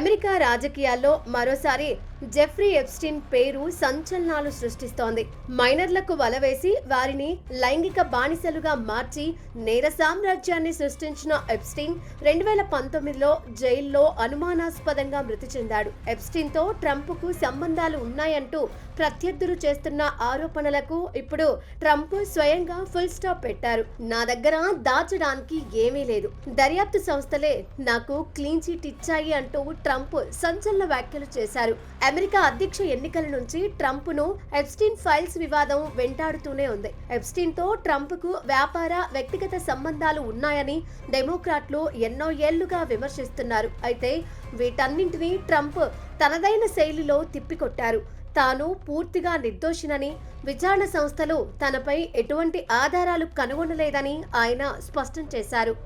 America రాజకీయాల్లో మరోసారి Jeffrey Epstein పేరు సంచలనాలు సృష్టిస్తోంది. మైనర్లకు వలవేసి వారిని లైంగిక బానిసలుగా మార్చి నేర సామ్రాజ్యాన్ని సృష్టించిన ఎప్స్టీన్ రెండు వేల పంతొమ్మిదిలో జైల్లో అనుమానాస్పదంగా మృతి చెందాడు. ఎప్స్టీన్ ట్రంప్కు సంబంధాలు ఉన్నాయంటూ ప్రత్యర్థులు చేస్తున్న ఆరోపణలకు ఇప్పుడు ట్రంప్ స్వయంగా ఫుల్ స్టాప్ పెట్టారు. నా దగ్గర దాచడానికి ఏమీ లేదు. దర్యాప్తు సంస్థలే నాకు క్లీన్ చిట్ ఇచ్చాయి అంటూ ట్రంప్ సంచలన వ్యాఖ్యలు చేశారు. అమెరికా అధ్యక్ష ఎన్నికల నుంచి ట్రంప్ను ఎప్స్టీన్ ఫైల్స్ వివాదం వెంటాడుతూనే ఉంది. ఎప్స్టీన్తో ట్రంప్కు వ్యాపార వ్యక్తిగత సంబంధాలు ఉన్నాయని డెమోక్రాట్లు ఎన్నో ఏళ్ళుగా విమర్శిస్తున్నారు. అయితే వీటన్నింటినీ ట్రంప్ తనదైన శైలిలో తిప్పికొట్టారు. తాను పూర్తిగా నిర్దోషినని విచారణ సంస్థలు తనపై ఎటువంటి ఆధారాలు కనుగొనలేదని ఆయన స్పష్టం చేశారు.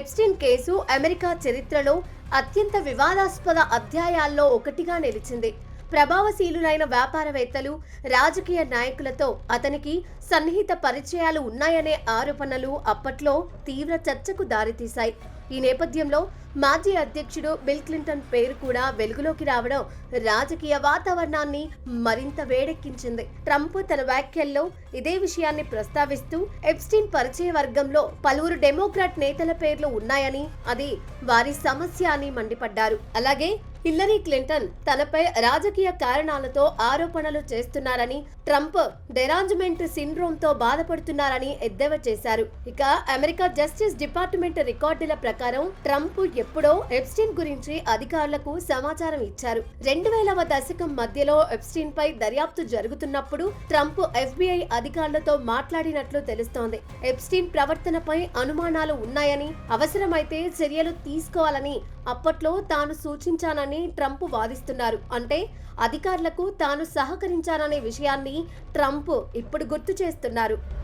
ఎప్స్టిన్ కేసు అమెరికా చరిత్రలో అత్యంత వివాదాస్పద అధ్యాయాల్లో ఒకటిగా నిలిచింది. ప్రభావశీలులైన వ్యాపారవేత్తలు రాజకీయ నాయకులతో అతనికి సన్నిహిత పరిచయాలు ఉన్నాయనే ఆరోపణలు అప్పట్లో తీవ్ర చర్చకు దారితీశాయి. ఈ నేపథ్యంలో మాజీ అధ్యక్షుడు బిల్ క్లింటన్ పేరు కూడా వెలుగులోకి రావడం రాజకీయ వాతావరణాన్ని మరింత వేడెక్కించింది. ట్రంప్ తన వ్యాఖ్యల్లో ఇదే విషయాన్ని ప్రస్తావిస్తూ ఎప్స్టీన్ పరిచయ వర్గంలో పలువురు డెమోక్రాట్ నేతల పేర్లు ఉన్నాయని అది వారి సమస్య అని మండిపడ్డారు. అలాగే హిల్లరీ క్లింటన్ తనపై రాజకీయ కారణాలతో ఆరోపణలు చేస్తున్నారని ట్రంప్ డెరాంజ్మెంట్ సిండ్రోమ్తో బాధపడుతున్నారని ఎద్దేవా చేశారు. ఇక అమెరికా జస్టిస్ డిపార్ట్మెంట్ రికార్డుల ప్రకారం ట్రంప్ ఎప్పుడో ఎప్స్టీన్ గురించి అధికారులకు సమాచారం ఇచ్చారు. రెండు వేలవ దశకం మధ్యలో ఎప్స్టీన్ పై దర్యాప్తు జరుగుతున్నప్పుడు ట్రంప్ ఎఫ్బిఐ అధికారులతో మాట్లాడినట్లు తెలుస్తోంది. ఎప్స్టీన్ ప్రవర్తనపై అనుమానాలు ఉన్నాయని అవసరమైతే చర్యలు తీసుకోవాలని అప్పట్లో తాను సూచించానని ట్రంప్ వాదిస్తున్నారు. అంటే అధికారులకు తాను సహకరించాననే విషయాన్ని ట్రంప్ ఇప్పుడు గుర్తు చేస్తున్నారు.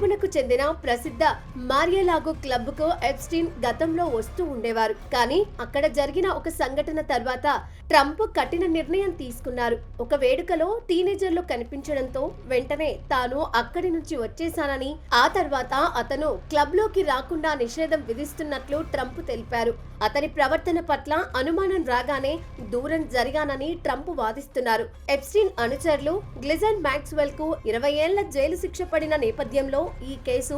ట్రంప్నకు చెందిన ప్రసిద్ధ మారియలాగో క్లబ్కు ఎప్స్టీన్ గతంలో వస్తూ ఉండేవారు. కానీ అక్కడ జరిగిన ఒక సంఘటన తర్వాత ట్రంప్ కఠిన నిర్ణయం తీసుకున్నారు. ఒక వేడుకలో టీనేజర్లు కనిపించడంతో వెంటనే తాను అక్కడి నుంచి వచ్చేశానని ఆ తర్వాత అతను క్లబ్లోకి రాకుండా నిషేధం విధిస్తున్నట్లు ట్రంప్ తెలిపారు. అతని ప్రవర్తన పట్ల అనుమానం రాగానే దూరం జరిగానని ట్రంప్ వాదిస్తున్నారు. ఎప్స్టీన్ అనుచరులు గ్లిజన్ మ్యాక్స్వెల్కు ఇరవై ఏళ్ళ జైలు శిక్ష పడిన నేపథ్యంలో ఈ కేసు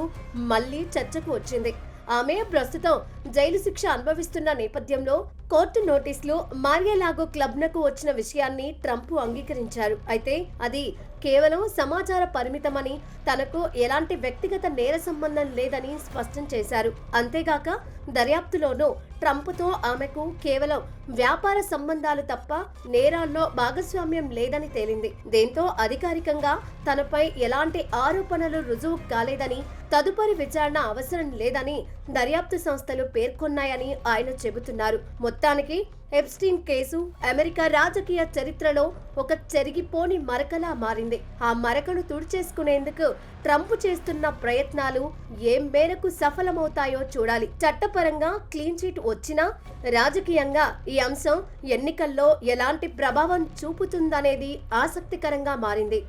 మళ్ళీ చర్చకు వచ్చింది. ఆమె ప్రస్తుతం జైలు శిక్ష అనుభవిస్తున్న నేపథ్యంలో కోర్టు నోటీసులు మార్యలాగో క్లబ్నకు వచ్చిన విషయాన్ని ట్రంప్ అంగీకరించారు. అయితే అది కేవలం సమాచార పరిమితమని తనకు ఎలాంటి వ్యక్తిగత నేర సంబంధం లేదని స్పష్టం చేశారు. అంతేగాక దర్యాప్తులోనూ ట్రంప్తో ఆమెకు కేవలం వ్యాపార సంబంధాలు తప్ప నేరాల్లో భాగస్వామ్యం లేదని తేలింది. దీంతో అధికారికంగా తనపై ఎలాంటి ఆరోపణలు రుజువు కాలేదని తదుపరి విచారణ అవసరం లేదని దర్యాప్తు సంస్థలు పేర్కొన్నాయని ఆయన చెబుతున్నారు. మొత్తానికి ఎప్స్టీన్ కేసు అమెరికా రాజకీయ చరిత్రలో ఒక చెరిగిపోని మరకలా మారింది. ఆ మరకను తుడిచేసుకునేందుకు ట్రంప్ చేస్తున్న ప్రయత్నాలు ఏం మేరకు సఫలమవుతాయో చూడాలి. చట్టపరంగా క్లీన్ చీట్ వచ్చినా రాజకీయంగా ఈ అంశం ఎన్నికల్లో ఎలాంటి ప్రభావం చూపుతుందనేది ఆసక్తికరంగా మారింది.